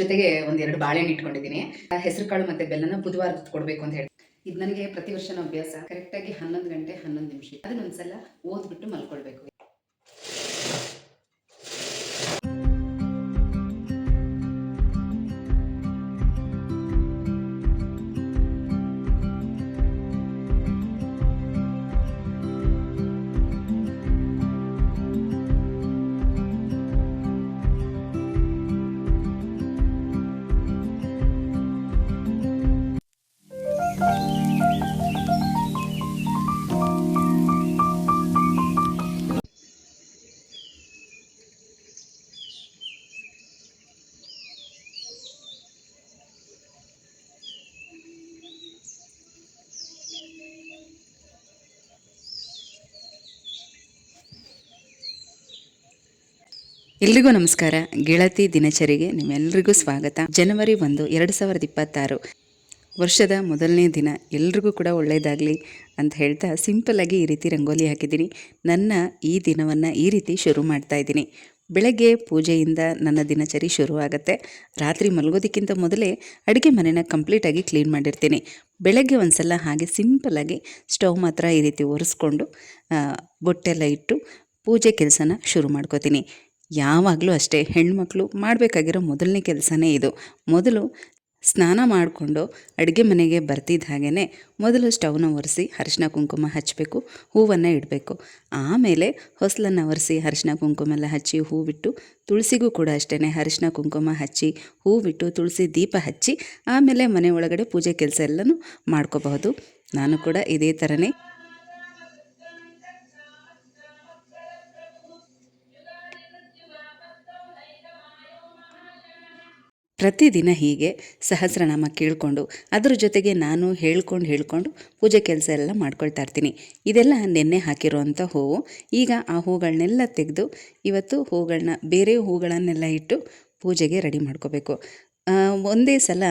ಜೊತೆಗೆ ಒಂದೆರಡು ಬಾಳೆಹಣ್ಣು ಇಟ್ಕೊಂಡಿದ್ದೀನಿ. ಹೆಸರು ಕಾಳು ಮತ್ತೆ ಬೆಲ್ಲನ ಬುಧವಾರ ಕೊಡಬೇಕು ಅಂತ ಹೇಳಿ ಇದು ನನಗೆ ಪ್ರತಿ ವರ್ಷನ ಅಭ್ಯಾಸ. ಕರೆಕ್ಟಾಗಿ ಹನ್ನೊಂದು ಗಂಟೆ ಹನ್ನೊಂದು ನಿಮಿಷ. ಅದನ್ನೊಂದ್ಸಲ ಓದ್ಬಿಟ್ಟು ಮಲ್ಕೊಳ್ಬೇಕು. ಎಲ್ರಿಗೂ ನಮಸ್ಕಾರ. ಗೆಳತಿ ದಿನಚರಿಗೆ ನಿಮ್ಮೆಲ್ಲರಿಗೂ ಸ್ವಾಗತ. ಜನವರಿ ಒಂದು, ಎರಡು ಸಾವಿರದ ಇಪ್ಪತ್ತಾರು. ವರ್ಷದ ಮೊದಲನೇ ದಿನ. ಎಲ್ರಿಗೂ ಕೂಡ ಒಳ್ಳೆಯದಾಗಲಿ ಅಂತ ಹೇಳ್ತಾ ಸಿಂಪಲ್ಲಾಗಿ ಈ ರೀತಿ ರಂಗೋಲಿ ಹಾಕಿದ್ದೀನಿ. ನನ್ನ ಈ ದಿನವನ್ನು ಈ ರೀತಿ ಶುರು ಮಾಡ್ತಾ ಇದ್ದೀನಿ. ಬೆಳಗ್ಗೆ ಪೂಜೆಯಿಂದ ನನ್ನ ದಿನಚರಿ ಶುರುವಾಗುತ್ತೆ. ರಾತ್ರಿ ಮಲಗೋದಕ್ಕಿಂತ ಮೊದಲೇ ಅಡುಗೆ ಮನೆನ ಕಂಪ್ಲೀಟಾಗಿ ಕ್ಲೀನ್ ಮಾಡಿರ್ತೀನಿ. ಬೆಳಗ್ಗೆ ಒಂದು ಸಲ ಹಾಗೆ ಸಿಂಪಲ್ಲಾಗಿ ಸ್ಟವ್ ಮಾತ್ರ ಈ ರೀತಿ ಒರೆಸ್ಕೊಂಡು ಬೊಟ್ಟೆಲ್ಲ ಇಟ್ಟು ಪೂಜೆ ಕೆಲಸನ ಶುರು ಮಾಡ್ಕೋತೀನಿ. ಯಾವಾಗಲೂ ಅಷ್ಟೇ ಹೆಣ್ಮಕ್ಳು ಮಾಡಬೇಕಾಗಿರೋ ಮೊದಲನೇ ಕೆಲಸನೇ ಇದು. ಮೊದಲು ಸ್ನಾನ ಮಾಡಿಕೊಂಡು ಅಡುಗೆ ಮನೆಗೆ ಬರ್ತಿದ್ದ ಹಾಗೇ ಮೊದಲು ಸ್ಟವ್ನ ಒರೆಸಿ ಅರಿಶಿನ ಕುಂಕುಮ ಹಚ್ಚಬೇಕು ಹೂವನ್ನು ಇಡಬೇಕು. ಆಮೇಲೆ ಹೊಸಲನ್ನು ಒರೆಸಿ ಅರಿಶಿನ ಕುಂಕುಮ ಎಲ್ಲ ಹಚ್ಚಿ ಹೂವಿಟ್ಟು ತುಳಸಿಗೂ ಕೂಡ ಅಷ್ಟೇ ಅರಿಶಿನ ಕುಂಕುಮ ಹಚ್ಚಿ ಹೂವಿಟ್ಟು ತುಳಸಿ ದೀಪ ಹಚ್ಚಿ ಆಮೇಲೆ ಮನೆ ಒಳಗಡೆ ಪೂಜೆ ಕೆಲಸ ಎಲ್ಲನೂ ಮಾಡ್ಕೋಬಹುದು. ನಾನು ಕೂಡ ಇದೇ ಥರನೇ ಪ್ರತಿದಿನ ಹೀಗೆ ಸಹಸ್ರನಾಮ ಕೇಳಿಕೊಂಡು, ಅದ್ರ ಜೊತೆಗೆ ನಾನು ಹೇಳ್ಕೊಂಡು ಹೇಳ್ಕೊಂಡು ಪೂಜೆ ಕೆಲಸ ಎಲ್ಲ ಮಾಡ್ಕೊಳ್ತಾ ಇರ್ತೀನಿ. ಇದೆಲ್ಲ ನೆನ್ನೆ ಹಾಕಿರುವಂಥ ಹೂವು. ಈಗ ಆ ಹೂಗಳನ್ನೆಲ್ಲ ತೆಗೆದು ಇವತ್ತು ಹೂಗಳನ್ನ ಬೇರೆ ಹೂಗಳನ್ನೆಲ್ಲ ಇಟ್ಟು ಪೂಜೆಗೆ ರೆಡಿ ಮಾಡ್ಕೋಬೇಕು. ಒಂದೇ ಸಲ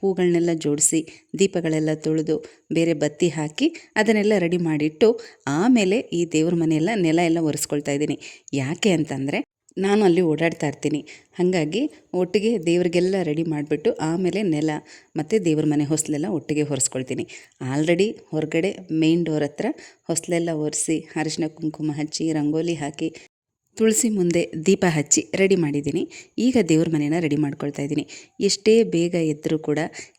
ಹೂಗಳನ್ನೆಲ್ಲ ಜೋಡಿಸಿ, ದೀಪಗಳೆಲ್ಲ ತೊಳೆದು ಬೇರೆ ಬತ್ತಿ ಹಾಕಿ ಅದನ್ನೆಲ್ಲ ರೆಡಿ ಮಾಡಿಟ್ಟು ಆಮೇಲೆ ಈ ದೇವ್ರ ಮನೆಯೆಲ್ಲ ನೆಲ ಎಲ್ಲ ಒರೆಸ್ಕೊಳ್ತಾ ಇದ್ದೀನಿ. ಯಾಕೆ ಅಂತಂದರೆ ನಾನು ಅಲ್ಲಿ ಓಡಾಡ್ತಾ ಇರ್ತೀನಿ. ಹಾಗಾಗಿ ಒಟ್ಟಿಗೆ ದೇವರಿಗೆಲ್ಲ ರೆಡಿ ಮಾಡಿಬಿಟ್ಟು ಆಮೇಲೆ ನೆಲ ಮತ್ತು ದೇವ್ರ ಮನೆ ಹೊಸಲೆಲ್ಲ ಒಟ್ಟಿಗೆ ಹೊರಿಸ್ಕೊಳ್ತೀನಿ. ಆಲ್ರೆಡಿ ಹೊರಗಡೆ ಮೇನ್ ಡೋರ್ ಹತ್ರ ಹೊಸಲೆಲ್ಲ ಒರೆಸಿ ಅರಿಶಿನ ಕುಂಕುಮ ಹಚ್ಚಿ, ರಂಗೋಲಿ ಹಾಕಿ, ತುಳಸಿ ಮುಂದೆ ದೀಪ ಹಚ್ಚಿ ರೆಡಿ ಮಾಡಿದ್ದೀನಿ. ಈಗ ದೇವ್ರ ಮನೇನ ರೆಡಿ ಮಾಡ್ಕೊಳ್ತಾ ಇದ್ದೀನಿ. ಎಷ್ಟೇ ಬೇಗ ಎದ್ದರೂ ಕೂಡ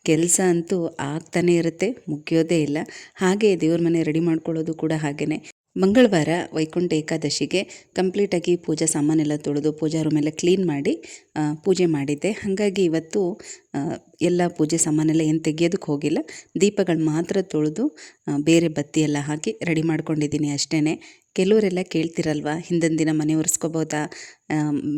ಕೆಲಸ ಅಂತೂ ಆಗ್ತಾನೇ ಇರುತ್ತೆ, ಮುಗಿಯೋದೇ ಇಲ್ಲ. ಹಾಗೆ ದೇವ್ರ ಮನೆ ರೆಡಿ ಮಾಡ್ಕೊಳ್ಳೋದು ಕೂಡ ಹಾಗೆಯೇ ಮಂಗಳವಾರ ವೈಕುಂಠ ಏಕಾದಶಿಗೆ ಕಂಪ್ಲೀಟಾಗಿ ಪೂಜಾ ಸಾಮಾನೆಲ್ಲ ತೊಳೆದು ಪೂಜಾ ರೂಮೆಲ್ಲ ಕ್ಲೀನ್ ಮಾಡಿ ಪೂಜೆ ಮಾಡಿದ್ದೆ. ಹಾಗಾಗಿ ಇವತ್ತು ಎಲ್ಲ ಪೂಜೆ ಸಾಮಾನೆಲ್ಲ ಏನು ತೆಗೆಯೋದಕ್ಕೆ ಹೋಗಿಲ್ಲ. ದೀಪಗಳು ಮಾತ್ರ ತೊಳೆದು ಬೇರೆ ಬತ್ತಿ ಎಲ್ಲ ಹಾಕಿ ರೆಡಿ ಮಾಡ್ಕೊಂಡಿದ್ದೀನಿ ಅಷ್ಟೇ ಕೆಲವರೆಲ್ಲ ಕೇಳ್ತಿರಲ್ವ, ಹಿಂದಿನ ದಿನ ಮನೆ ಒರೆಸ್ಕೋಬೋದಾ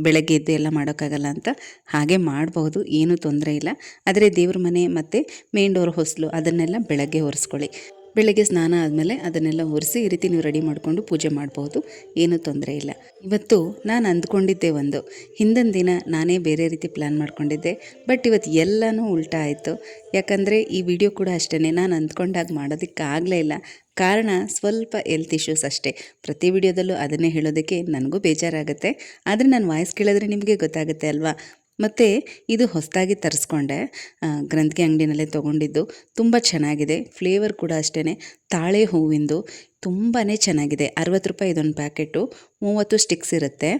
ಬೆಳಗ್ಗೆ ಎದ್ದು ಎಲ್ಲ ಮಾಡೋಕ್ಕಾಗಲ್ಲ ಅಂತ. ಹಾಗೆ ಮಾಡಬಹುದು, ಏನೂ ತೊಂದರೆ ಇಲ್ಲ. ಆದರೆ ದೇವ್ರ ಮನೆ ಮತ್ತು ಮೇನ್ ಡೋರ್ ಹೊಸಲು ಅದನ್ನೆಲ್ಲ ಬೆಳಗ್ಗೆ ಒರೆಸ್ಕೊಳ್ಳಿ. ಬೆಳಗ್ಗೆ ಸ್ನಾನ ಆದಮೇಲೆ ಅದನ್ನೆಲ್ಲ ಒರೆಸಿ ಈ ರೀತಿ ನೀವು ರೆಡಿ ಮಾಡಿಕೊಂಡು ಪೂಜೆ ಮಾಡ್ಬೋದು. ಏನೂ ತೊಂದರೆ ಇಲ್ಲ. ಇವತ್ತು ನಾನು ಅಂದ್ಕೊಂಡಿದ್ದೆ ಒಂದು. ಹಿಂದಿನ ದಿನ ನಾನೇ ಬೇರೆ ರೀತಿ ಪ್ಲ್ಯಾನ್ ಮಾಡ್ಕೊಂಡಿದ್ದೆ. ಬಟ್ ಇವತ್ತು ಎಲ್ಲನೂ ಉಲ್ಟಾ ಆಯಿತು. ಯಾಕಂದರೆ ಈ ವಿಡಿಯೋ ಕೂಡ ಅಷ್ಟೇ ನಾನು ಅಂದ್ಕೊಂಡಾಗ ಮಾಡೋದಕ್ಕಾಗಲೇ ಇಲ್ಲ. ಕಾರಣ ಸ್ವಲ್ಪ ಹೆಲ್ತ್ ಇಶ್ಯೂಸ್ ಅಷ್ಟೇ. ಪ್ರತಿ ವಿಡಿಯೋದಲ್ಲೂ ಅದನ್ನೇ ಹೇಳೋದಕ್ಕೆ ನನಗೂ ಬೇಜಾರಾಗುತ್ತೆ. ಆದರೆ ನಾನು ವಾಯ್ಸ್ ಕೇಳಿದ್ರೆ ನಿಮಗೆ ಗೊತ್ತಾಗುತ್ತೆ ಅಲ್ವಾ? ಮತ್ತು ಇದು ಹೊಸದಾಗಿ ತರಿಸ್ಕೊಂಡೆ. ಗ್ರಂಥಿ ಗ್ರಂಥಿಗೆ ಅಂಗಡಿನಲ್ಲೇ ತೊಗೊಂಡಿದ್ದು. ತುಂಬ ಚೆನ್ನಾಗಿದೆ. ಫ್ಲೇವರ್ ಕೂಡ ಅಷ್ಟೇ ತಾಳೆ ಹೂವಿಂದು ತುಂಬಾ ಚೆನ್ನಾಗಿದೆ. ಅರವತ್ತು ರೂಪಾಯಿ ಇದೊಂದು ಪ್ಯಾಕೆಟು ಮೂವತ್ತು ಸ್ಟಿಕ್ಸ್ ಇರುತ್ತೆ.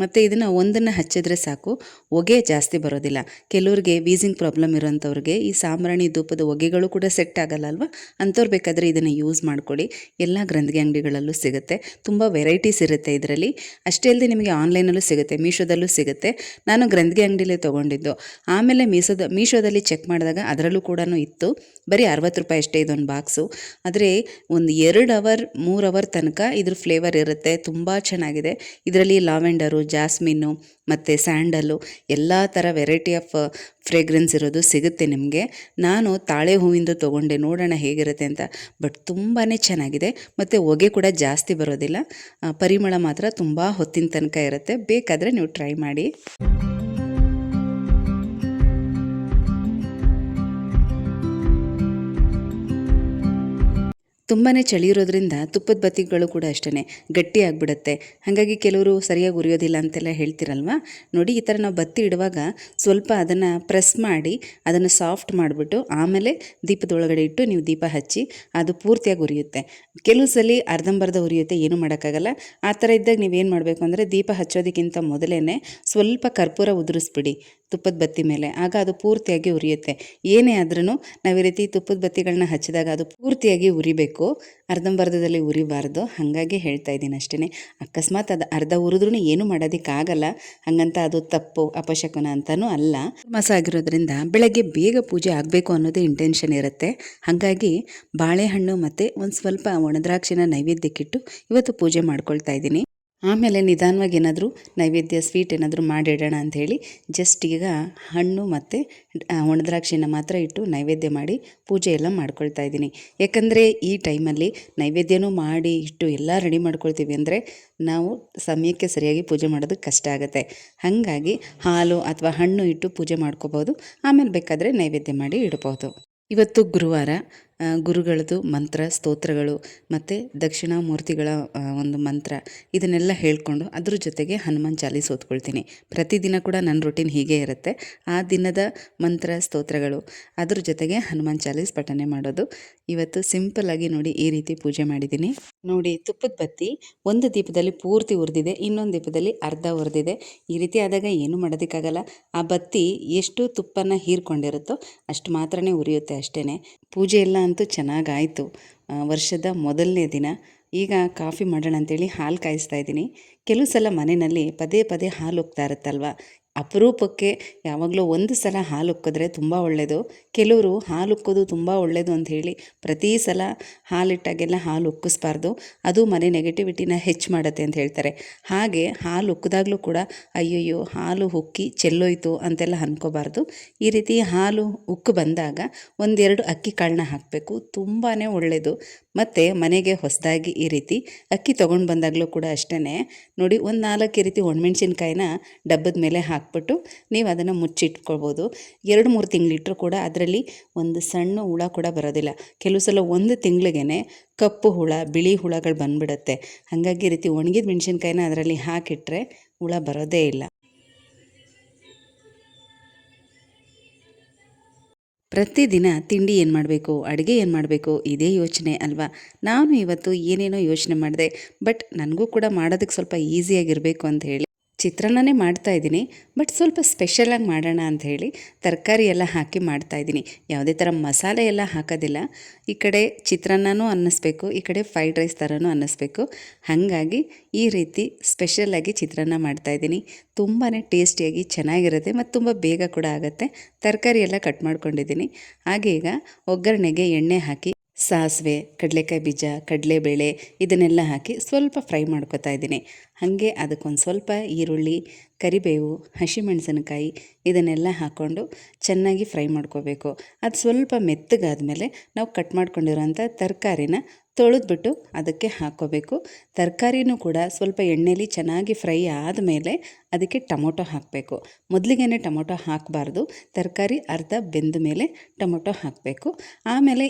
ಮತ್ತು ಇದನ್ನು ಒಂದನ್ನು ಹಚ್ಚಿದ್ರೆ ಸಾಕು. ಹೊಗೆ ಜಾಸ್ತಿ ಬರೋದಿಲ್ಲ. ಕೆಲವ್ರಿಗೆ ವೀಸಿಂಗ್ ಪ್ರಾಬ್ಲಮ್ ಇರೋಂಥವ್ರಿಗೆ ಈ ಸಾಂಬ್ರಾಣಿ ಧೂಪದ ಹೊಗೆಗಳು ಕೂಡ ಸೆಟ್ ಆಗಲ್ಲ ಅಲ್ವಾ? ಅಂಥವ್ರು ಬೇಕಾದರೆ ಇದನ್ನು ಯೂಸ್ ಮಾಡ್ಕೊಳ್ಳಿ ಎಲ್ಲ ಗ್ರಂಥಿಗೆ ಅಂಗಡಿಗಳಲ್ಲೂ ಸಿಗುತ್ತೆ. ತುಂಬ ವೆರೈಟೀಸ್ ಇರುತ್ತೆ ಇದರಲ್ಲಿ. ಅಷ್ಟೇ ಅಲ್ಲದೆ ನಿಮಗೆ ಆನ್ಲೈನಲ್ಲೂ ಸಿಗುತ್ತೆ, ಮೀಶೋದಲ್ಲೂ ಸಿಗುತ್ತೆ. ನಾನು ಗ್ರಂಥಿಗೆ ಅಂಗಡಿಲೇ ತೊಗೊಂಡಿದ್ದು. ಆಮೇಲೆ ಮೀಸೋದ, ಮೀಶೋದಲ್ಲಿ ಚೆಕ್ ಮಾಡಿದಾಗ ಅದರಲ್ಲೂ ಕೂಡ ಇತ್ತು. ಬರೀ ಅರವತ್ತು ರೂಪಾಯಿ ಅಷ್ಟೇ ಇದೊಂದು ಬಾಕ್ಸು ಆದರೆ ಒಂದು ಎರಡು ಅವರ್ ಮೂರು ಅವರ್ ತನಕ ಇದ್ರ ಫ್ಲೇವರ್ ಇರುತ್ತೆ. ತುಂಬ ಚೆನ್ನಾಗಿದೆ. ಇದರಲ್ಲಿ ಲಾವೆಂಡರು ಜಾಸ್ಮಿನ್ನು ಮತ್ತು ಸ್ಯಾಂಡಲು ಎಲ್ಲ ಥರ ವೆರೈಟಿ ಆಫ್ ಫ್ರೇಗ್ರೆನ್ಸ್ ಇರೋದು ಸಿಗುತ್ತೆ ನಿಮಗೆ. ನಾನು ತಾಳೆ ಹೂವಿಂದು ತೊಗೊಂಡೆ, ನೋಡೋಣ ಹೇಗಿರುತ್ತೆ ಅಂತ. ಬಟ್ ತುಂಬಾ ಚೆನ್ನಾಗಿದೆ. ಮತ್ತು ಹೊಗೆ ಕೂಡ ಜಾಸ್ತಿ ಬರೋದಿಲ್ಲ. ಪರಿಮಳ ಮಾತ್ರ ತುಂಬ ಹೊತ್ತಿನ ತನಕ ಇರುತ್ತೆ. ಬೇಕಾದರೆ ನೀವು ಟ್ರೈ ಮಾಡಿ. ತುಂಬಾ ಚಳಿ ಇರೋದ್ರಿಂದ ತುಪ್ಪದ ಬತ್ತಿಗಳು ಕೂಡ ಅಷ್ಟೇ ಗಟ್ಟಿ ಆಗಿಬಿಡುತ್ತೆ. ಹಾಗಾಗಿ ಕೆಲವರು ಸರಿಯಾಗಿ ಉರಿಯೋದಿಲ್ಲ ಅಂತೆಲ್ಲ ಹೇಳ್ತಿರಲ್ವ? ನೋಡಿ, ಈ ಥರ ನಾವು ಬತ್ತಿ ಇಡುವಾಗ ಸ್ವಲ್ಪ ಅದನ್ನು ಪ್ರೆಸ್ ಮಾಡಿ ಅದನ್ನು ಸಾಫ್ಟ್ ಮಾಡಿಬಿಟ್ಟು ಆಮೇಲೆ ದೀಪದೊಳಗಡೆ ಇಟ್ಟು ನೀವು ದೀಪ ಹಚ್ಚಿ ಅದು ಪೂರ್ತಿಯಾಗಿ ಉರಿಯುತ್ತೆ. ಕೆಲವು ಸಲ ಅರ್ಧಂಬರ್ಧ ಉರಿಯುತ್ತೆ, ಏನೂ ಮಾಡೋಕ್ಕಾಗಲ್ಲ. ಆ ಥರ ಇದ್ದಾಗ ನೀವೇನು ಮಾಡಬೇಕು ಅಂದರೆ ದೀಪ ಹಚ್ಚೋದಕ್ಕಿಂತ ಮೊದಲೇ ಸ್ವಲ್ಪ ಕರ್ಪೂರ ಉದುರಿಸ್ಬಿಡಿ. ತುಪ್ಪದ ಬತ್ತಿ ಮೇಲೆ. ಆಗ ಅದು ಪೂರ್ತಿಯಾಗಿ ಉರಿಯುತ್ತೆ. ಏನೇ ಆದ್ರೂ ನಾವು ಈ ರೀತಿ ತುಪ್ಪದ ಬತ್ತಿಗಳನ್ನ ಹಚ್ಚಿದಾಗ ಅದು ಪೂರ್ತಿಯಾಗಿ ಉರಿಬೇಕು. ಅರ್ಧಂಬರ್ಧದಲ್ಲಿ ಉರಿಬಾರ್ದು. ಹಾಗಾಗಿ ಹೇಳ್ತಾ ಇದ್ದೀನಿ ಅಷ್ಟೇ ಅಕಸ್ಮಾತ್ ಅದು ಅರ್ಧ ಉರಿದ್ರೂ ಏನು ಮಾಡೋದಕ್ಕಾಗಲ್ಲ ಹಾಗಂತ ಅದು ತಪ್ಪು, ಅಪಶಕುನ ಅಂತಲೂ ಅಲ್ಲ. ಮಾಸ ಆಗಿರೋದ್ರಿಂದ ಬೆಳಗ್ಗೆ ಬೇಗ ಪೂಜೆ ಆಗಬೇಕು ಅನ್ನೋದೇ ಇಂಟೆನ್ಷನ್ ಇರುತ್ತೆ. ಹಾಗಾಗಿ ಬಾಳೆಹಣ್ಣು ಮತ್ತು ಒಂದು ಸ್ವಲ್ಪ ಒಣದ್ರಾಕ್ಷಿನ ನೈವೇದ್ಯಕ್ಕಿಟ್ಟು ಇವತ್ತು ಪೂಜೆ ಮಾಡ್ಕೊಳ್ತಾ ಇದ್ದೀನಿ. ಆಮೇಲೆ ನಿಧಾನವಾಗಿ ಏನಾದರೂ ನೈವೇದ್ಯ ಸ್ವೀಟ್ ಏನಾದರೂ ಮಾಡಿಡೋಣ ಅಂಥೇಳಿ ಜಸ್ಟ್ ಈಗ ಹಣ್ಣು ಮತ್ತು ಒಣದ್ರಾಕ್ಷಿನ ಮಾತ್ರ ಇಟ್ಟು ನೈವೇದ್ಯ ಮಾಡಿ ಪೂಜೆ ಎಲ್ಲ ಮಾಡ್ಕೊಳ್ತಾ ಇದ್ದೀನಿ. ಯಾಕಂದರೆ ಈ ಟೈಮಲ್ಲಿ ನೈವೇದ್ಯನೂ ಮಾಡಿ ಇಟ್ಟು ಎಲ್ಲ ರೆಡಿ ಮಾಡ್ಕೊಳ್ತೀವಿ ಅಂದರೆ ನಾವು ಸಮಯಕ್ಕೆ ಸರಿಯಾಗಿ ಪೂಜೆ ಮಾಡೋದು ಕಷ್ಟ ಆಗುತ್ತೆ. ಹಾಗಾಗಿ ಹಾಲು ಅಥವಾ ಹಣ್ಣು ಇಟ್ಟು ಪೂಜೆ ಮಾಡ್ಕೋಬೋದು ಆಮೇಲೆ ಬೇಕಾದರೆ ನೈವೇದ್ಯ ಮಾಡಿ ಇಡ್ಬೋದು ಇವತ್ತು ಗುರುವಾರ ಗುರುಗಳದ್ದು ಮಂತ್ರ, ಸ್ತೋತ್ರಗಳು ಮತ್ತು ದಕ್ಷಿಣ ಮೂರ್ತಿಗಳ ಒಂದು ಮಂತ್ರ ಇದನ್ನೆಲ್ಲ ಹೇಳ್ಕೊಂಡು ಅದ್ರ ಜೊತೆಗೆ ಹನುಮಾನ್ ಚಾಲೀಸ್ ಓದ್ಕೊಳ್ತೀನಿ. ಪ್ರತಿದಿನ ಕೂಡ ನನ್ನ ರೂಟೀನ್ ಹೀಗೆ ಇರುತ್ತೆ. ಆ ದಿನದ ಮಂತ್ರ, ಸ್ತೋತ್ರಗಳು ಅದ್ರ ಜೊತೆಗೆ ಹನುಮಾನ್ ಚಾಲೀಸ್ ಪಠನೆ ಮಾಡೋದು. ಇವತ್ತು ಸಿಂಪಲ್ ಆಗಿ ನೋಡಿ ಈ ರೀತಿ ಪೂಜೆ ಮಾಡಿದ್ದೀನಿ. ನೋಡಿ ತುಪ್ಪದ ಬತ್ತಿ ಒಂದು ದೀಪದಲ್ಲಿ ಪೂರ್ತಿ ಉರಿದಿದೆ, ಇನ್ನೊಂದು ದೀಪದಲ್ಲಿ ಅರ್ಧ ಉರಿದಿದೆ. ಈ ರೀತಿ ಆದಾಗ ಏನು ಮಾಡೋದಕ್ಕಾಗಲ್ಲ. ಆ ಬತ್ತಿ ಎಷ್ಟು ತುಪ್ಪನ ಹೀರ್ಕೊಂಡಿರುತ್ತೋ ಅಷ್ಟು ಮಾತ್ರನೇ ಉರಿಯುತ್ತೆ ಅಷ್ಟೇ ಪೂಜೆ ಎಲ್ಲ ಅಂತೂ ಚೆನ್ನಾಗಾಯಿತು. ವರ್ಷದ ಮೊದಲನೇ ದಿನ. ಈಗ ಕಾಫಿ ಮಾಡೋಣ ಅಂತೇಳಿ ಹಾಲು ಕಾಯಿಸ್ತಾ ಇದ್ದೀನಿ. ಕೆಲವು ಸಲ ಮನೆಯಲ್ಲಿ ಪದೇ ಪದೇ ಹಾಲು ಹೋಗ್ತಾ ಇರುತ್ತಲ್ವ? ಅಪರೂಪಕ್ಕೆ ಯಾವಾಗಲೂ ಒಂದು ಸಲ ಹಾಲು ಉಕ್ಕಿದ್ರೆ ತುಂಬ ಒಳ್ಳೆಯದು ಕೆಲವರು ಹಾಲು ಉಕ್ಕೋದು ತುಂಬ ಒಳ್ಳೆಯದು ಅಂತ ಹೇಳಿ ಪ್ರತಿ ಸಲ ಹಾಲಿಟ್ಟಾಗೆಲ್ಲ ಹಾಲು ಉಕ್ಕಿಸ್ಬಾರ್ದು. ಅದು ಮನೆ ನೆಗೆಟಿವಿಟಿನ ಹೆಚ್ಚು ಮಾಡುತ್ತೆ ಅಂತ ಹೇಳ್ತಾರೆ. ಹಾಗೆ ಹಾಲು ಉಕ್ಕಿದಾಗಲೂ ಕೂಡ ಅಯ್ಯಯ್ಯೋ ಹಾಲು ಉಕ್ಕಿ ಚೆಲ್ಲೋಯ್ತು ಅಂತೆಲ್ಲ ಅನ್ಕೋಬಾರ್ದು. ಈ ರೀತಿ ಹಾಲು ಉಕ್ಕು ಬಂದಾಗ ಒಂದೆರಡು ಅಕ್ಕಿ ಕಾಳನ್ನ ಹಾಕಬೇಕು. ತುಂಬಾ ಒಳ್ಳೆಯದು ಮತ್ತು ಮನೆಗೆ ಹೊಸದಾಗಿ ಈ ರೀತಿ ಅಕ್ಕಿ ತೊಗೊಂಡು ಬಂದಾಗಲೂ ಕೂಡ ಅಷ್ಟೇ ನೋಡಿ ಒಂದು ನಾಲ್ಕು ಈ ರೀತಿ ಒಣಮೆಣ್ಸಿನ್ಕಾಯಿನ ಡಬ್ಬದ ಮೇಲೆ ಹಾಕ್ಬಿಟ್ಟು ನೀವು ಅದನ್ನು ಮುಚ್ಚಿಟ್ಕೊಳ್ಬೋದು. ಎರಡು ಮೂರು ತಿಂಗಳಿಟ್ಟರು ಕೂಡ ಅದರಲ್ಲಿ ಒಂದು ಸಣ್ಣ ಹುಳ ಕೂಡ ಬರೋದಿಲ್ಲ. ಕೆಲವು ಸಲ ಒಂದು ತಿಂಗಳಿಗೇ ಕಪ್ಪು ಹುಳ, ಬಿಳಿ ಹುಳಗಳು ಬಂದ್ಬಿಡುತ್ತೆ. ಹಾಗಾಗಿ ಈ ರೀತಿ ಒಣಗಿದ ಮೆಣಸಿನ್ಕಾಯಿನ ಅದರಲ್ಲಿ ಹಾಕಿಟ್ರೆ ಹುಳ ಬರೋದೇ ಇಲ್ಲ. ಪ್ರತಿದಿನ ತಿಂಡಿ ಏನು ಮಾಡಬೇಕು, ಅಡುಗೆ ಏನು ಮಾಡಬೇಕು, ಇದೇ ಯೋಚನೆ ಅಲ್ವಾ? ನಾನು ಇವತ್ತು ಏನೇನೋ ಯೋಚನೆ ಮಾಡಿದೆ, ಬಟ್ ನನಗೂ ಕೂಡ ಮಾಡೋದಕ್ಕೆ ಸ್ವಲ್ಪ ಈಸಿಯಾಗಿರಬೇಕು ಅಂತ ಹೇಳಿ. ಚಿತ್ರಾನ್ನನೇ ಮಾಡ್ತಾ ಇದ್ದೀನಿ, ಬಟ್ ಸ್ವಲ್ಪ ಸ್ಪೆಷಲಾಗಿ ಮಾಡೋಣ ಅಂತ ಹೇಳಿ ತರಕಾರಿ ಎಲ್ಲ ಹಾಕಿ ಮಾಡ್ತಾ ಇದ್ದೀನಿ. ಯಾವುದೇ ಥರ ಮಸಾಲೆ ಎಲ್ಲ ಹಾಕೋದಿಲ್ಲ. ಈ ಕಡೆ ಚಿತ್ರಾನ್ನನೂ ಅನ್ನಿಸ್ಬೇಕು, ಈ ಕಡೆ ಫ್ರೈಡ್ ರೈಸ್ ಥರನೂ ಅನ್ನಿಸ್ಬೇಕು. ಹಾಗಾಗಿ ಈ ರೀತಿ ಸ್ಪೆಷಲಾಗಿ ಚಿತ್ರಾನ್ನ ಮಾಡ್ತಾ ಇದ್ದೀನಿ. ತುಂಬಾ ಟೇಸ್ಟಿಯಾಗಿ ಚೆನ್ನಾಗಿರುತ್ತೆ ಮತ್ತು ತುಂಬ ಬೇಗ ಕೂಡ ಆಗುತ್ತೆ. ತರಕಾರಿ ಎಲ್ಲ ಕಟ್ ಮಾಡ್ಕೊಂಡಿದ್ದೀನಿ. ಹಾಗೆ ಈಗ ಒಗ್ಗರಣೆಗೆ ಎಣ್ಣೆ ಹಾಕಿ ಸಾಸಿವೆ, ಕಡಲೆಕಾಯಿ ಬೀಜ, ಕಡಲೆಬೇಳೆ ಇದನ್ನೆಲ್ಲ ಹಾಕಿ ಸ್ವಲ್ಪ ಫ್ರೈ ಮಾಡ್ಕೊತಾ ಇದ್ದೀನಿ. ಹಾಗೆ ಅದಕ್ಕೊಂದು ಸ್ವಲ್ಪ ಈರುಳ್ಳಿ, ಕರಿಬೇವು, ಹಸಿಮೆಣಸಿನಕಾಯಿ ಇದನ್ನೆಲ್ಲ ಹಾಕ್ಕೊಂಡು ಚೆನ್ನಾಗಿ ಫ್ರೈ ಮಾಡ್ಕೋಬೇಕು. ಅದು ಸ್ವಲ್ಪ ಮೆತ್ತಗಾದ ಮೇಲೆ ನಾವು ಕಟ್ ಮಾಡ್ಕೊಂಡಿರೋಂಥ ತರಕಾರಿನ ತೊಳೆದ್ಬಿಟ್ಟು ಅದಕ್ಕೆ ಹಾಕ್ಕೋಬೇಕು. ತರಕಾರಿನೂ ಕೂಡ ಸ್ವಲ್ಪ ಎಣ್ಣೆಲಿ ಚೆನ್ನಾಗಿ ಫ್ರೈ ಆದಮೇಲೆ ಅದಕ್ಕೆ ಟೊಮೊಟೊ ಹಾಕಬೇಕು. ಮೊದಲಿಗೆ ಟೊಮೊಟೊ ಹಾಕಬಾರ್ದು. ತರಕಾರಿ ಅರ್ಧ ಬೆಂದ ಮೇಲೆ ಟೊಮೊಟೊ ಹಾಕಬೇಕು. ಆಮೇಲೆ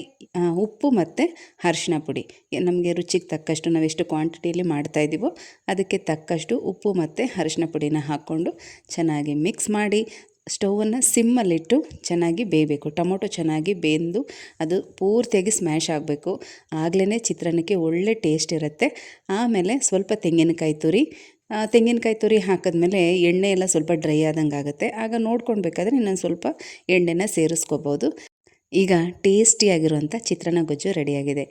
ಉಪ್ಪು ಮತ್ತು ಅರಿಶಿನ ಪುಡಿ. ನಮಗೆ ರುಚಿಗೆ ತಕ್ಕಷ್ಟು ನಾವು ಎಷ್ಟು ಕ್ವಾಂಟಿಟಿಯಲ್ಲಿ ಮಾಡ್ತಾ ಇದ್ದೀವೋ ಅದಕ್ಕೆ ತಕ್ಕಷ್ಟು ಉಪ್ಪು ಮತ್ತು ಅರಿಶಿನ ಪುಡಿನ ಹಾಕ್ಕೊಂಡು ಚೆನ್ನಾಗಿ ಮಿಕ್ಸ್ ಮಾಡಿ ಸ್ಟೌವನ್ನು ಸಿಮ್ಮಲ್ಲಿಟ್ಟು ಚೆನ್ನಾಗಿ ಬೇಯಬೇಕು. ಟೊಮೊಟೊ ಚೆನ್ನಾಗಿ ಬೆಂದು ಅದು ಪೂರ್ತಿಯಾಗಿ ಸ್ಮ್ಯಾಶ್ ಆಗಬೇಕು. ಆಗಲೇ ಚಿತ್ರಾನ್ನಕ್ಕೆ ಒಳ್ಳೆ ಟೇಸ್ಟ್ ಇರುತ್ತೆ. ಆಮೇಲೆ ಸ್ವಲ್ಪ ತೆಂಗಿನಕಾಯಿ ತುರಿ. ತೆಂಗಿನಕಾಯಿ ತುರಿ ಹಾಕಿದ್ಮೇಲೆ ಎಣ್ಣೆ ಎಲ್ಲ ಸ್ವಲ್ಪ ಡ್ರೈ ಆದಂಗೆ ಆಗುತ್ತೆ. ಆಗ ನೋಡ್ಕೊಳ್ಬೇಕಾದ್ರೆ ಬೇಕಾದರೆ ಇನ್ನೊಂದು ಸ್ವಲ್ಪ ಎಣ್ಣೆನ ಸೇರಿಸ್ಕೋಬೋದು. ಈಗ ಟೇಸ್ಟಿಯಾಗಿರುವಂಥ ಚಿತ್ರಾನ್ನ ಗೊಜ್ಜು ರೆಡಿಯಾಗಿದೆ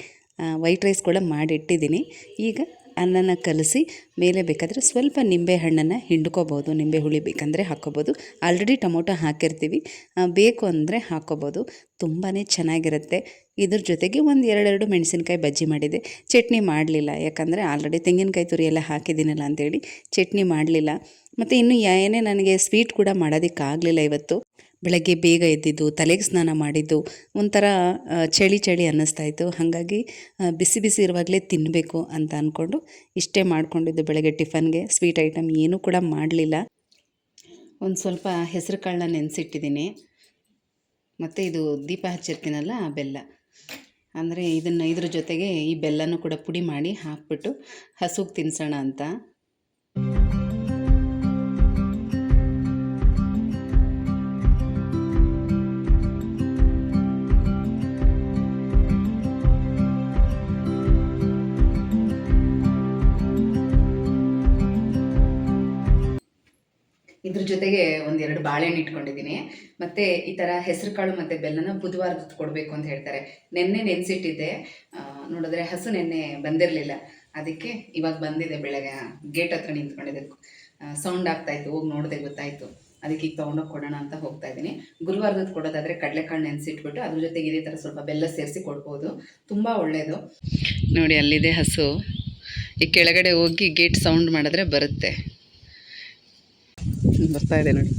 ವೈಟ್ ರೈಸ್ ಕೂಡ ಮಾಡಿಟ್ಟಿದ್ದೀನಿ. ಈಗ ಅನ್ನನ ಕಲಸಿ ಮೇಲೆ ಬೇಕಾದರೆ ಸ್ವಲ್ಪ ನಿಂಬೆ ಹಣ್ಣನ್ನು ಹಿಂಡ್ಕೋಬೋದು. ನಿಂಬೆ ಹುಳಿ ಬೇಕಂದರೆ ಹಾಕ್ಕೋಬೋದು. ಆಲ್ರೆಡಿ ಟೊಮೊಟೊ ಹಾಕಿರ್ತೀವಿ. ಬೇಕು ಅಂದರೆ ಹಾಕ್ಕೋಬೋದು. ತುಂಬಾ ಚೆನ್ನಾಗಿರುತ್ತೆ. ಇದ್ರ ಜೊತೆಗೆ ಒಂದು ಎರಡೆರಡು ಮೆಣಸಿನ್ಕಾಯಿ ಬಜ್ಜಿ ಮಾಡಿದೆ. ಚಟ್ನಿ ಮಾಡಲಿಲ್ಲ. ಯಾಕಂದರೆ ಆಲ್ರೆಡಿ ತೆಂಗಿನಕಾಯಿ ತುರಿ ಎಲ್ಲ ಹಾಕಿದ್ದೀನಲ್ಲ ಅಂತೇಳಿ ಚಟ್ನಿ ಮಾಡಲಿಲ್ಲ. ಮತ್ತು ಇನ್ನು ಏನೇ ನನಗೆ ಸ್ವೀಟ್ ಕೂಡ ಮಾಡೋದಕ್ಕಾಗಲಿಲ್ಲ ಇವತ್ತು. ಬೆಳಗ್ಗೆ ಬೇಗ ಎದ್ದಿದ್ದು, ತಲೆಗೆ ಸ್ನಾನ ಮಾಡಿದ್ದು, ಒಂಥರ ಚಳಿ ಚಳಿ ಅನ್ನಿಸ್ತಾ ಇತ್ತು. ಹಾಗಾಗಿ ಬಿಸಿ ಬಿಸಿ ಇರುವಾಗಲೇ ತಿನ್ನಬೇಕು ಅಂತ ಅಂದ್ಕೊಂಡು ಇಷ್ಟೇ ಮಾಡ್ಕೊಂಡಿದ್ದು ಬೆಳಗ್ಗೆ ಟಿಫನ್ಗೆ. ಸ್ವೀಟ್ ಐಟಮ್ ಏನೂ ಕೂಡ ಮಾಡಲಿಲ್ಲ. ಒಂದು ಸ್ವಲ್ಪ ಹೆಸರು ಕಾಳನ್ನ ನೆನೆಸಿಟ್ಟಿದ್ದೀನಿ. ಮತ್ತು ಇದು ದೀಪ ಹಚ್ಚಿರ್ತೀನಲ್ಲ, ಆ ಬೆಲ್ಲ. ಅಂದರೆ ಇದನ್ನು ಇದ್ರ ಜೊತೆಗೆ ಈ ಬೆಲ್ಲನೂ ಕೂಡ ಪುಡಿ ಮಾಡಿ ಹಾಕ್ಬಿಟ್ಟು ಹಸುಗೆ ತಿನ್ಸೋಣ ಅಂತ. ಬಾಳೆಹಣ್ಣು ಇಟ್ಕೊಂಡಿದ್ದೀನಿ. ಮತ್ತೆ ಈ ಥರ ಹೆಸರುಕಾಳು ಮತ್ತು ಬೆಲ್ಲನ ಬುಧವಾರದ ಕೊಡಬೇಕು ಅಂತ ಹೇಳ್ತಾರೆ. ನೆನ್ನೆ ನೆನೆಸಿಟ್ಟಿದ್ದೆ. ನೋಡಿದ್ರೆ ಹಸು ನೆನ್ನೆ ಬಂದಿರಲಿಲ್ಲ. ಅದಕ್ಕೆ ಇವಾಗ ಬಂದಿದೆ ಬೆಳಗ್ಗೆ. ಗೇಟ್ ಹತ್ರ ನಿಂತ್ಕೊಂಡಿದ್ದೆ ಸೌಂಡ್ ಆಗ್ತಾ ಇತ್ತು. ಹೋಗಿ ನೋಡಿದೆ ಗೊತ್ತಾಯಿತು. ಅದಕ್ಕೆ ಈಗ ತೊಗೊಂಡೋಗಿ ಕೊಡೋಣ ಅಂತ ಹೋಗ್ತಾ ಇದ್ದೀನಿ. ಗುರುವಾರದ್ದು ಕೊಡೋದಾದರೆ ಕಡಲೆಕಾಳು ನೆನೆಸಿಟ್ಬಿಟ್ಟು ಅದ್ರ ಜೊತೆಗೆ ಇದೇ ಥರ ಸ್ವಲ್ಪ ಬೆಲ್ಲ ಸೇರಿಸಿ ಕೊಡ್ಬೋದು. ತುಂಬ ಒಳ್ಳೆಯದು ನೋಡಿ ಅಲ್ಲಿದೆ ಹಸು. ಈ ಕೆಳಗಡೆ ಹೋಗಿ ಗೇಟ್ ಸೌಂಡ್ ಮಾಡಿದ್ರೆ ಬರುತ್ತೆ. ಬರ್ತಾ ಇದೆ ನೋಡಿ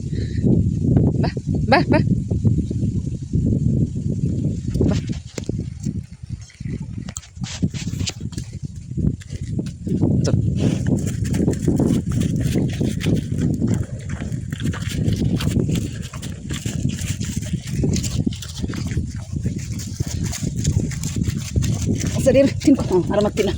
ಬಾ ಬಾ ಬಾ ಬಾ ಇದು. ಸರಿ ಇರು, ತಿನ್ಕೊ ಹ್ಞೂ ಆರಾಮಾಗಿ ತಿನ್ನ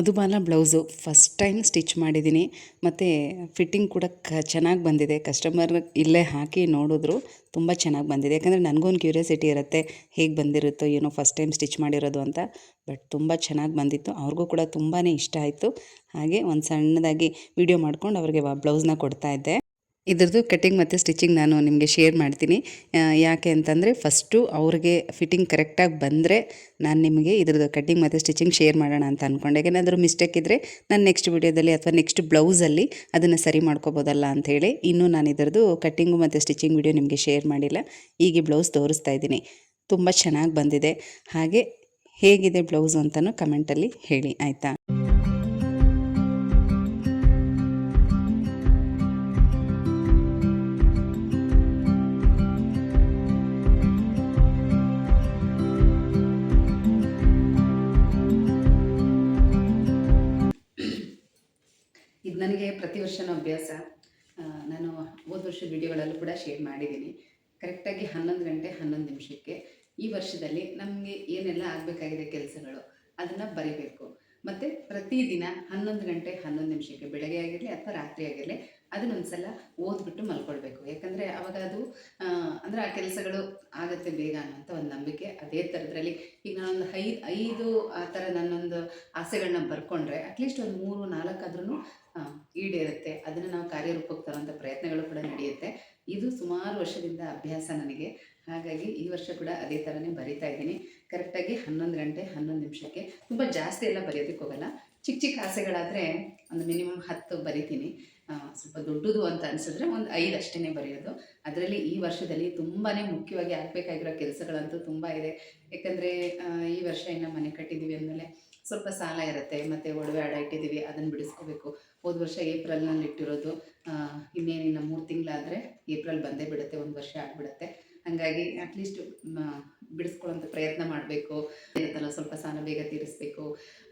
Madhubala blouse first time stitch ಮಾಡಿದ್ದೀನಿ. ಮತ್ತು ಫಿಟ್ಟಿಂಗ್ ಕೂಡ ಕ ಚೆನ್ನಾಗಿ ಬಂದಿದೆ. ಕಸ್ಟಮರ್ ಇಲ್ಲೇ ಹಾಕಿ ನೋಡಿದ್ರು ತುಂಬ ಚೆನ್ನಾಗಿ ಬಂದಿದೆ. ಯಾಕಂದರೆ ನನಗೊಂದು ಕ್ಯೂರಿಯಾಸಿಟಿ ಇರುತ್ತೆ ಹೇಗೆ ಬಂದಿರುತ್ತೋ ಏನೋ ಫಸ್ಟ್ ಟೈಮ್ ಸ್ಟಿಚ್ ಮಾಡಿರೋದು ಅಂತ. ಬಟ್ ತುಂಬ ಚೆನ್ನಾಗಿ ಬಂದಿತ್ತು. ಅವ್ರಿಗೂ ಕೂಡ ತುಂಬಾ ಇಷ್ಟ ಆಯಿತು. ಹಾಗೆ ಒಂದು ಸಣ್ಣದಾಗಿ ವಿಡಿಯೋ ಮಾಡ್ಕೊಂಡು ಅವ್ರಿಗೆ ಬ್ಲೌಸ್ನ ಕೊಡ್ತಾಯಿದ್ದೆ ಇದ್ರದ್ದು ಕಟ್ಟಿಂಗ್ ಮತ್ತು ಸ್ಟಿಚಿಂಗ್ ನಾನು ನಿಮಗೆ ಶೇರ್ ಮಾಡ್ತೀನಿ. ಯಾಕೆ ಅಂತಂದರೆ ಫಸ್ಟು ಅವ್ರಿಗೆ ಫಿಟ್ಟಿಂಗ್ ಕರೆಕ್ಟಾಗಿ ಬಂದರೆ ನಾನು ನಿಮಗೆ ಇದ್ರದ್ದು ಕಟ್ಟಿಂಗ್ ಮತ್ತು ಸ್ಟಿಚಿಂಗ್ ಶೇರ್ ಮಾಡೋಣ ಅಂತ ಅಂದ್ಕೊಂಡೆ ಏನಾದರೂ ಮಿಸ್ಟೇಕ್ ಇದ್ದರೆ ನಾನು ನೆಕ್ಸ್ಟ್ ವಿಡಿಯೋದಲ್ಲಿ ಅಥವಾ ನೆಕ್ಸ್ಟ್ ಬ್ಲೌಸಲ್ಲಿ ಅದನ್ನು ಸರಿ ಮಾಡ್ಕೋಬೋದಲ್ಲ ಅಂಥೇಳಿ ಇನ್ನೂ ನಾನು ಇದರದ್ದು ಕಟ್ಟಿಂಗು ಮತ್ತು ಸ್ಟಿಚಿಂಗ್ ವಿಡಿಯೋ ನಿಮಗೆ ಶೇರ್ ಮಾಡಿಲ್ಲ. ಈಗ ಬ್ಲೌಸ್ ತೋರಿಸ್ತಾ ಇದ್ದೀನಿ. ತುಂಬ ಚೆನ್ನಾಗಿ ಬಂದಿದೆ. ಹಾಗೆ ಹೇಗಿದೆ ಬ್ಲೌಸು ಅಂತಲೂ ಕಮೆಂಟಲ್ಲಿ ಹೇಳಿ, ಆಯಿತಾ? ನಾನು ಹೋದ ವರ್ಷದ ವಿಡಿಯೋಗಳಲ್ಲೂ ಕೂಡ ಶೇರ್ ಮಾಡಿದ್ದೀನಿ. ಕರೆಕ್ಟಾಗಿ ಹನ್ನೊಂದು ಗಂಟೆ, ಹನ್ನೊಂದು ನಿಮಿಷಕ್ಕೆ ಈ ವರ್ಷದಲ್ಲಿ ನಮಗೆ ಏನೆಲ್ಲ ಆಗಬೇಕಾಗಿದೆ ಕೆಲಸಗಳು ಅದನ್ನು ಬರಿಬೇಕು. ಮತ್ತು ಪ್ರತಿದಿನ ಹನ್ನೊಂದು ಗಂಟೆ, ಹನ್ನೊಂದು ನಿಮಿಷಕ್ಕೆ ಬೆಳಗ್ಗೆ ಆಗಿರಲಿ ಅಥವಾ ರಾತ್ರಿ ಆಗಿರಲಿ ಅದನ್ನೊಂದ್ಸಲ ಓದ್ಬಿಟ್ಟು ಮಲ್ಕೊಳ್ಬೇಕು. ಯಾಕಂದರೆ ಅವಾಗ ಅದು ಅಂದ್ರೆ ಆ ಕೆಲಸಗಳು ಆಗುತ್ತೆ ಬೇಗ ಅನ್ನೋಂಥ ಒಂದು ನಂಬಿಕೆ ಅದೇ ಥರದ್ರಲ್ಲಿ ಈಗ ನಾನೊಂದು ಐ ಐದು ಆ ಥರ ನನ್ನೊಂದು ಆಸೆಗಳನ್ನ ಬರ್ಕೊಂಡ್ರೆ ಅಟ್ಲೀಸ್ಟ್ ಒಂದು ಮೂರು ನಾಲ್ಕಾದ್ರೂ ಈಡೇರುತ್ತೆ. ಅದನ್ನು ನಾವು ಕಾರ್ಯರೂಪಕ್ಕೆ ತರುವಂಥ ಪ್ರಯತ್ನಗಳು ಕೂಡ ನಡೆಯುತ್ತೆ. ಇದು ಸುಮಾರು ವರ್ಷದಿಂದ ಅಭ್ಯಾಸ ನನಗೆ. ಹಾಗಾಗಿ ಈ ವರ್ಷ ಕೂಡ ಅದೇ ಥರನೇ ಬರಿತಾ ಇದ್ದೀನಿ. ಕರೆಕ್ಟಾಗಿ ಹನ್ನೊಂದು ಗಂಟೆ, ಹನ್ನೊಂದು ನಿಮಿಷಕ್ಕೆ. ತುಂಬ ಜಾಸ್ತಿ ಎಲ್ಲ ಬರೆಯೋದಕ್ಕೆ ಹೋಗಲ್ಲ. ಚಿಕ್ಕ ಚಿಕ್ಕ ಆಸೆಗಳಾದರೆ ಒಂದು ಮಿನಿಮಮ್ ಹತ್ತು ಬರಿತೀನಿ. ಸ್ವಲ್ಪ ದೊಡ್ಡದು ಅಂತ ಅನಿಸಿದ್ರೆ ಒಂದು ಐದು ಅಷ್ಟೇ ಬರೆಯೋದು. ಅದರಲ್ಲಿ ಈ ವರ್ಷದಲ್ಲಿ ತುಂಬಾ ಮುಖ್ಯವಾಗಿ ಆಗಬೇಕಾಗಿರೋ ಕೆಲಸಗಳಂತೂ ತುಂಬ ಇದೆ. ಯಾಕಂದರೆ ಈ ವರ್ಷ ಇನ್ನು ಮನೆ ಕಟ್ಟಿದ್ದೀವಿ ಅಂದಮೇಲೆ ಸ್ವಲ್ಪ ಸಾಲ ಇರುತ್ತೆ, ಮತ್ತು ಒಡವೆ ಅಡ ಇಟ್ಟಿದ್ದೀವಿ ಅದನ್ನು ಬಿಡಿಸ್ಕೋಬೇಕು. ಹೋದ ವರ್ಷ ಏಪ್ರಿಲ್ನಲ್ಲಿ ಇಟ್ಟಿರೋದು ಇನ್ನೇನಿನ್ನ ಇನ್ನೇನು ಇನ್ನು ಮೂರು ತಿಂಗಳಾದರೆ ಏಪ್ರಿಲ್ ಬಂದೇ ಬಿಡುತ್ತೆ, ಒಂದು ವರ್ಷ ಆಗಿಬಿಡುತ್ತೆ. ಹಾಗಾಗಿ ಅಟ್ಲೀಸ್ಟ್ ಬಿಡಿಸ್ಕೊಳ್ಳೋಂಥ ಪ್ರಯತ್ನ ಮಾಡಬೇಕು. ಇರುತ್ತಲ್ಲ ಸ್ವಲ್ಪ ಸಾಲ ಬೇಗ ತೀರಿಸ್ಬೇಕು.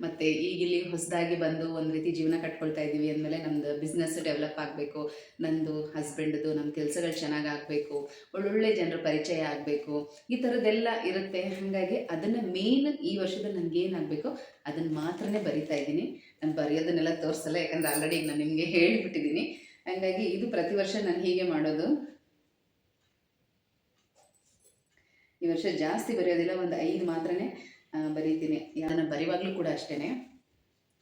ಮತ್ತು ಈಗ ಇಲ್ಲಿ ಹೊಸದಾಗಿ ಬಂದು ಒಂದು ರೀತಿ ಜೀವನ ಕಟ್ಕೊಳ್ತಾ ಇದ್ದೀವಿ ಅಂದಮೇಲೆ ನಮ್ಮದು ಬಿಸ್ನೆಸ್ ಡೆವಲಪ್ ಆಗಬೇಕು. ನಂದು ಹಸ್ಬೆಂಡ್ದು ನಮ್ಮ ಕೆಲಸಗಳು ಚೆನ್ನಾಗಿ ಆಗಬೇಕು. ಒಳ್ಳೊಳ್ಳೆ ಜನರ ಪರಿಚಯ ಆಗಬೇಕು. ಈ ಥರದ್ದೆಲ್ಲ ಇರುತ್ತೆ. ಹಾಗಾಗಿ ಅದನ್ನು ಮೇನ್ ಈ ವರ್ಷದಲ್ಲಿ ನನಗೆ ಏನಾಗಬೇಕು ಅದನ್ನು ಮಾತ್ರನೇ ಬರಿತಾ ಇದ್ದೀನಿ. ನಾನು ಬರೆಯೋದನ್ನೆಲ್ಲ ತೋರಿಸಲ್ಲ, ಯಾಕಂದರೆ ಆಲ್ರೆಡಿ ನಾನು ನಿಮಗೆ ಹೇಳಿಬಿಟ್ಟಿದ್ದೀನಿ. ಹಾಗಾಗಿ ಇದು ಪ್ರತಿ ವರ್ಷ ನಾನು ಹೀಗೆ ಮಾಡೋದು. ಈ ವರ್ಷ ಜಾಸ್ತಿ ಬರೆಯೋದಿಲ್ಲ, ಒಂದು ಐದು ಮಾತ್ರನೇ ಬರೀತೀನಿ. ಅದನ್ನು ಬರೆಯುವಾಗಲೂ ಕೂಡ ಅಷ್ಟೇ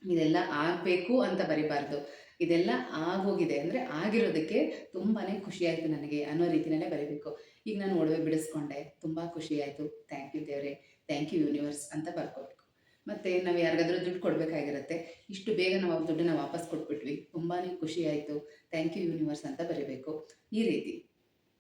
ಇದೆಲ್ಲ ಆಗಬೇಕು ಅಂತ ಬರಿಬಾರ್ದು. ಇದೆಲ್ಲ ಆಗೋಗಿದೆ ಅಂದರೆ ಆಗಿರೋದಕ್ಕೆ ತುಂಬಾ ಖುಷಿಯಾಯಿತು ನನಗೆ ಅನ್ನೋ ರೀತಿಯಲ್ಲೇ ಬರೀಬೇಕು. ಈಗ ನಾನು ಒಡವೆ ಬಿಡಿಸ್ಕೊಂಡೆ. ತುಂಬ ಖುಷಿಯಾಯಿತು. ಥ್ಯಾಂಕ್ ಯು ದೇವ್ರೆ. ಥ್ಯಾಂಕ್ ಯು ಯೂನಿವರ್ಸ್ ಅಂತ ಬರ್ಕೋಬೇಕು ಮತ್ತು ನಾವು ಯಾರಿಗಾದ್ರೂ ದುಡ್ಡು ಕೊಡಬೇಕಾಗಿರುತ್ತೆ. ಇಷ್ಟು ಬೇಗ ನಾವು ಅವ್ರ ದುಡ್ಡನ್ನ ವಾಪಸ್ ಕೊಟ್ಬಿಟ್ವಿ. ತುಂಬಾ ಖುಷಿಯಾಯಿತು. ಥ್ಯಾಂಕ್ ಯು ಯೂನಿವರ್ಸ್ ಅಂತ ಬರೀಬೇಕು. ಈ ರೀತಿ.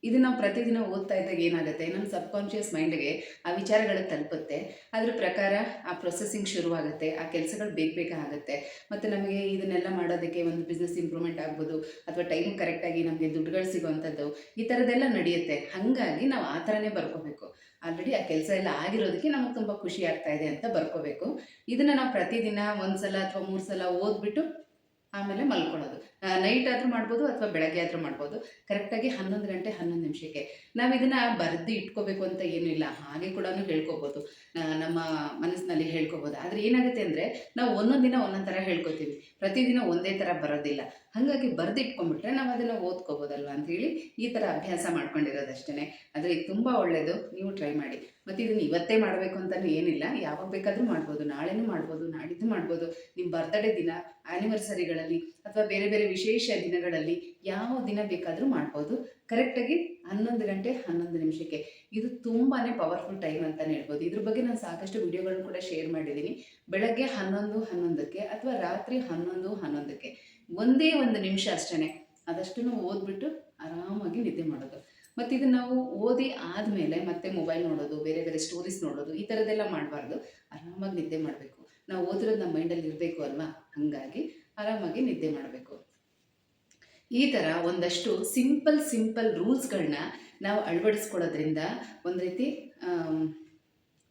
ಇದು ನಾವು ಪ್ರತಿದಿನ ಓದ್ತಾ ಇದ್ದಾಗ ಏನಾಗುತ್ತೆ? ನಮ್ಮ ಸಬ್ಕಾನ್ಷಿಯಸ್ ಮೈಂಡ್ಗೆ ಆ ವಿಚಾರಗಳು ತಲುಪುತ್ತೆ. ಅದ್ರ ಪ್ರಕಾರ ಆ ಪ್ರೊಸೆಸಿಂಗ್ ಶುರುವಾಗುತ್ತೆ, ಆ ಕೆಲಸಗಳು ಬೇಗ ಬೇಗ ಆಗುತ್ತೆ. ಮತ್ತು ನಮಗೆ ಇದನ್ನೆಲ್ಲ ಮಾಡೋದಕ್ಕೆ ಒಂದು ಬಿಸ್ನೆಸ್ ಇಂಪ್ರೂವ್ಮೆಂಟ್ ಆಗ್ಬೋದು, ಅಥವಾ ಟೈಮ್ ಕರೆಕ್ಟಾಗಿ ನಮಗೆ ದುಡ್ಡುಗಳು ಸಿಗೋವಂಥದ್ದು, ಈ ಥರದ್ದೆಲ್ಲ ನಡೆಯುತ್ತೆ. ಹಾಗಾಗಿ ನಾವು ಆ ಥರನೇ ಬರ್ಕೋಬೇಕು. ಆಲ್ರೆಡಿ ಆ ಕೆಲಸ ಎಲ್ಲ ಆಗಿರೋದಕ್ಕೆ ನಮಗೆ ತುಂಬ ಖುಷಿ ಆಗ್ತಾ ಇದೆ ಅಂತ ಬರ್ಕೋಬೇಕು. ಇದನ್ನು ನಾವು ಪ್ರತಿದಿನ ಒಂದು ಸಲ ಅಥವಾ ಮೂರು ಸಲ ಓದ್ಬಿಟ್ಟು ಆಮೇಲೆ ಮಲ್ಕೊಳ್ಳೋದು. ನೈಟ್ ಆದರೂ ಮಾಡ್ಬೋದು ಅಥವಾ ಬೆಳಗ್ಗೆ ಆದರೂ ಮಾಡ್ಬೋದು. ಕರೆಕ್ಟಾಗಿ ಹನ್ನೊಂದು ಗಂಟೆ, ಹನ್ನೊಂದು ನಿಮಿಷಕ್ಕೆ. ನಾವು ಇದನ್ನು ಬರೆದು ಇಟ್ಕೋಬೇಕು ಅಂತ ಏನೂ ಇಲ್ಲ. ಹಾಗೆ ಕೂಡ ಹೇಳ್ಕೋಬೋದು. ನಮ್ಮ ಮನಸ್ಸಿನಲ್ಲಿ ಹೇಳ್ಕೋಬೋದು. ಆದರೆ ಏನಾಗುತ್ತೆ ಅಂದರೆ, ನಾವು ಒಂದೊಂದು ದಿನ ಒಂದೊಂದು ಥರ ಹೇಳ್ಕೊತೀವಿ. ಪ್ರತಿದಿನ ಒಂದೇ ಥರ ಬರೋದಿಲ್ಲ. ಹಾಗಾಗಿ ಬರ್ದಿಟ್ಕೊಂಡ್ಬಿಟ್ರೆ ನಾವು ಅದನ್ನು ಓದ್ಕೋಬೋದಲ್ವ ಅಂತೇಳಿ ಈ ಥರ ಅಭ್ಯಾಸ ಮಾಡ್ಕೊಂಡಿರೋದಷ್ಟೇ ಇದು ತುಂಬ ಒಳ್ಳೆಯದು ನೀವು ಟ್ರೈ ಮಾಡಿ. ಮತ್ತು ಇದನ್ನು ಇವತ್ತೇ ಮಾಡಬೇಕು ಅಂತಲೂ ಏನಿಲ್ಲ. ಯಾವಾಗ ಬೇಕಾದರೂ ಮಾಡ್ಬೋದು. ನಾಳೆನೂ ಮಾಡ್ಬೋದು. ನಾಡಿದ್ದು ಮಾಡ್ಬೋದು. ನಿಮ್ಮ ಬರ್ತ್ಡೇ ದಿನ ಆ್ಯನಿವರ್ಸರಿಗಳಲ್ಲಿ ಅಥವಾ ಬೇರೆ ಬೇರೆ ವಿಶೇಷ ದಿನಗಳಲ್ಲಿ ಯಾವ ದಿನ ಬೇಕಾದರೂ ಮಾಡ್ಬೋದು. ಕರೆಕ್ಟಾಗಿ ಹನ್ನೊಂದು ಗಂಟೆ ಹನ್ನೊಂದು ನಿಮಿಷಕ್ಕೆ. ಇದು ತುಂಬಾ ಪವರ್ಫುಲ್ ಟೈಮ್ ಅಂತಲೇ ಹೇಳ್ಬೋದು. ಇದ್ರ ಬಗ್ಗೆ ನಾನು ಸಾಕಷ್ಟು ವಿಡಿಯೋಗಳನ್ನು ಕೂಡ ಶೇರ್ ಮಾಡಿದ್ದೀನಿ. ಬೆಳಗ್ಗೆ ಹನ್ನೊಂದು, ಹನ್ನೊಂದಕ್ಕೆ ಅಥವಾ ರಾತ್ರಿ ಹನ್ನೊಂದು, ಹನ್ನೊಂದಕ್ಕೆ. ಒಂದೇ ಒಂದು ನಿಮಿಷ ಅಷ್ಟೇ ಅದಷ್ಟನ್ನು ಓದ್ಬಿಟ್ಟು ಆರಾಮಾಗಿ ನಿದ್ದೆ ಮಾಡೋದು. ಮತ್ತು ಇದನ್ನು ನಾವು ಓದಿ ಆದಮೇಲೆ ಮತ್ತೆ ಮೊಬೈಲ್ ನೋಡೋದು, ಬೇರೆ ಬೇರೆ ಸ್ಟೋರೀಸ್ ನೋಡೋದು, ಈ ಥರದ್ದೆಲ್ಲ ಮಾಡಬಾರ್ದು. ಆರಾಮಾಗಿ ನಿದ್ದೆ ಮಾಡಬೇಕು. ನಾವು ಓದಿರೋದು ನಮ್ಮ ಮೈಂಡಲ್ಲಿ ಇರಬೇಕು ಅಲ್ವಾ? ಹಾಗಾಗಿ ಆರಾಮಾಗಿ ನಿದ್ದೆ ಮಾಡಬೇಕು. ಈ ಥರ ಒಂದಷ್ಟು ಸಿಂಪಲ್ ಸಿಂಪಲ್ ರೂಲ್ಸ್ಗಳನ್ನ ನಾವು ಅಳವಡಿಸ್ಕೊಳ್ಳೋದ್ರಿಂದ ಒಂದು ರೀತಿ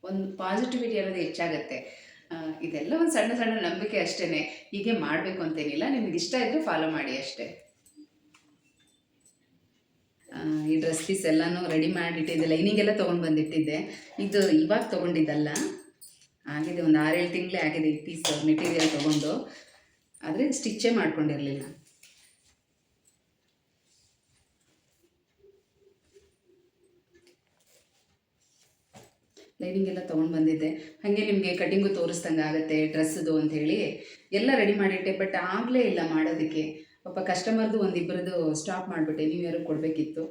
ಒಂದು ಪಾಸಿಟಿವಿಟಿ ಅನ್ನೋದು ಹೆಚ್ಚಾಗತ್ತೆ. ಇದೆಲ್ಲ ಒಂದು ಸಣ್ಣ ಸಣ್ಣ ನಂಬಿಕೆ ಅಷ್ಟೇ ಹೀಗೆ ಮಾಡಬೇಕು ಅಂತೇನಿಲ್ಲ. ನಿಮ್ಗೆ ಇಷ್ಟ ಇದ್ದರೆ ಫಾಲೋ ಮಾಡಿ ಅಷ್ಟೇ. ಈ ಡ್ರೆಸ್ ಪೀಸ್ ಎಲ್ಲನೂ ರೆಡಿ ಮಾಡಿಟ್ಟಿದ್ದೆ. ಲೈನಿಂಗ್ ಎಲ್ಲ ತೊಗೊಂಡು ಬಂದಿಟ್ಟಿದ್ದೆ. ಇದು ಇವಾಗ ತೊಗೊಂಡಿದ್ದಲ್ಲ. ಆಗಿದೆ, ಒಂದು ಆರೇಳು ತಿಂಗಳೇ ಆಗಿದೆ ಈ ಪೀಸ್ ಮೆಟೀರಿಯಲ್ ತೊಗೊಂಡು. ಆದರೆ ಸ್ಟಿಚ್ಚೇ ಮಾಡ್ಕೊಂಡಿರಲಿಲ್ಲ. ಲೈನಿಂಗ್ ಎಲ್ಲ ತೊಗೊಂಡು ಬಂದಿದ್ದೆ. ಹಾಗೆ ನಿಮಗೆ ಕಟಿಂಗು ತೋರಿಸ್ದಂಗೆ ಆಗುತ್ತೆ ಡ್ರೆಸ್ಸದು ಹೇಳಿ ಎಲ್ಲ ರೆಡಿ ಮಾಡಿಟ್ಟೆ ಬಟ್ ಆಗಲೇ ಇಲ್ಲ ಮಾಡೋದಕ್ಕೆ. ಪಾಪ ಕಸ್ಟಮರ್ದು ಒಂದಿಬ್ಬರದು ಸ್ಟಾಪ್ ಮಾಡಿಬಿಟ್ಟೆ, ನೀವು ಯಾರು ಕೊಡಬೇಕಿತ್ತು?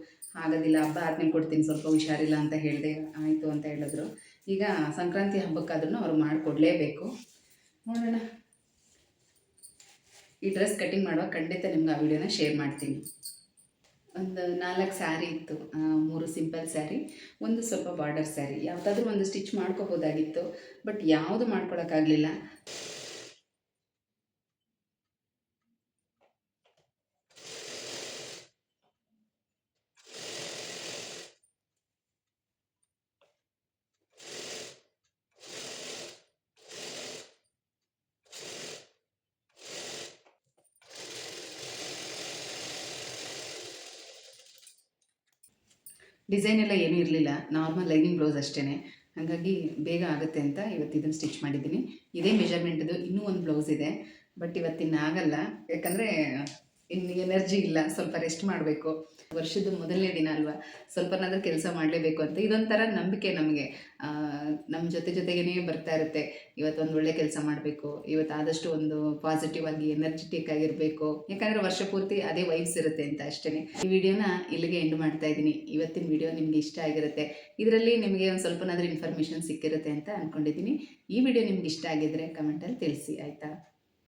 ಆಗೋದಿಲ್ಲ ಹಬ್ಬ ಆದ್ಮೇಲೆ ಕೊಡ್ತೀನಿ, ಸ್ವಲ್ಪ ಹುಷಾರಿಲ್ಲ ಅಂತ ಹೇಳಿದೆ, ಆಯಿತು ಅಂತ ಹೇಳಿದ್ರು. ಈಗ ಸಂಕ್ರಾಂತಿ ಹಬ್ಬಕ್ಕಾದ್ರೂ ಅವ್ರು ಮಾಡಿಕೊಡ್ಲೇಬೇಕು. ನೋಡೋಣ. ಈ ಡ್ರೆಸ್ ಕಟಿಂಗ್ ಮಾಡುವಾಗ ಖಂಡಿತ ನಿಮ್ಗೆ ಆ ವಿಡಿಯೋನ ಶೇರ್ ಮಾಡ್ತೀನಿ. ಒಂದು ನಾಲ್ಕು ಸ್ಯಾರಿ ಇತ್ತು ಮೂರು ಸಿಂಪಲ್ ಸ್ಯಾರಿ, ಒಂದು ಸ್ವಲ್ಪ ಬಾರ್ಡರ್ ಸ್ಯಾರಿ. ಯಾವುದಾದ್ರೂ ಒಂದು ಸ್ಟಿಚ್ ಮಾಡ್ಕೋಬೋದಾಗಿತ್ತು, ಬಟ್ ಯಾವುದು ಮಾಡ್ಕೊಳಕ್ಕಾಗಲಿಲ್ಲ. ಡಿಸೈನ್ ಎಲ್ಲ ಏನೂ ಇರಲಿಲ್ಲ. ನಾರ್ಮಲ್ ಲೈನಿಂಗ್ ಬ್ಲೌಸ್ ಅಷ್ಟೇ ಹಾಗಾಗಿ ಬೇಗ ಆಗುತ್ತೆ ಅಂತ ಇವತ್ತು ಇದನ್ನು ಸ್ಟಿಚ್ ಮಾಡಿದ್ದೀನಿ. ಇದೇ ಮೆಜರ್ಮೆಂಟ್ದು ಇನ್ನೂ ಒಂದು ಬ್ಲೌಸ್ ಇದೆ. ಬಟ್ ಇವತ್ತಿನ ಆಗಲ್ಲ. ಯಾಕಂದರೆ ಇನ್ನು ಎನರ್ಜಿ ಇಲ್ಲ. ಸ್ವಲ್ಪ ರೆಸ್ಟ್ ಮಾಡಬೇಕು. ವರ್ಷದ ಮೊದಲನೇ ದಿನ ಅಲ್ವಾ? ಸ್ವಲ್ಪನಾದ್ರೂ ಕೆಲಸ ಮಾಡಲೇಬೇಕು ಅಂತ. ಇದೊಂಥರ ನಂಬಿಕೆ ನಮಗೆ. ನಮ್ಮ ಜೊತೆ ಜೊತೆಗೇನೆ ಬರ್ತಾ ಇರುತ್ತೆ. ಇವತ್ತೊಂದು ಒಳ್ಳೆ ಕೆಲಸ ಮಾಡಬೇಕು. ಇವತ್ತು ಆದಷ್ಟು ಒಂದು ಪಾಸಿಟಿವ್ ಆಗಿ ಎನರ್ಜೆಟಿಕ್ ಆಗಿರಬೇಕು. ಯಾಕಂದರೆ ವರ್ಷ ಪೂರ್ತಿ ಅದೇ ವೈಬ್ಸ್ ಇರುತ್ತೆ ಅಂತ ಅಷ್ಟೇ ಈ ವಿಡಿಯೋನ ಇಲ್ಲಿಗೆ ಎಂಡ್ ಮಾಡ್ತಾ ಇದ್ದೀನಿ. ಇವತ್ತಿನ ವಿಡಿಯೋ ನಿಮಗೆ ಇಷ್ಟ ಆಗಿರುತ್ತೆ. ಇದರಲ್ಲಿ ನಿಮಗೆ ಒಂದು ಸ್ವಲ್ಪನಾದ್ರೂ ಇನ್ಫಾರ್ಮೇಷನ್ ಸಿಕ್ಕಿರುತ್ತೆ ಅಂತ ಅಂದ್ಕೊಂಡಿದ್ದೀನಿ ಈ ವಿಡಿಯೋ ನಿಮ್ಗೆ ಇಷ್ಟ ಆಗಿದ್ರೆ ಕಮೆಂಟಲ್ಲಿ ತಿಳಿಸಿ, ಆಯಿತಾ?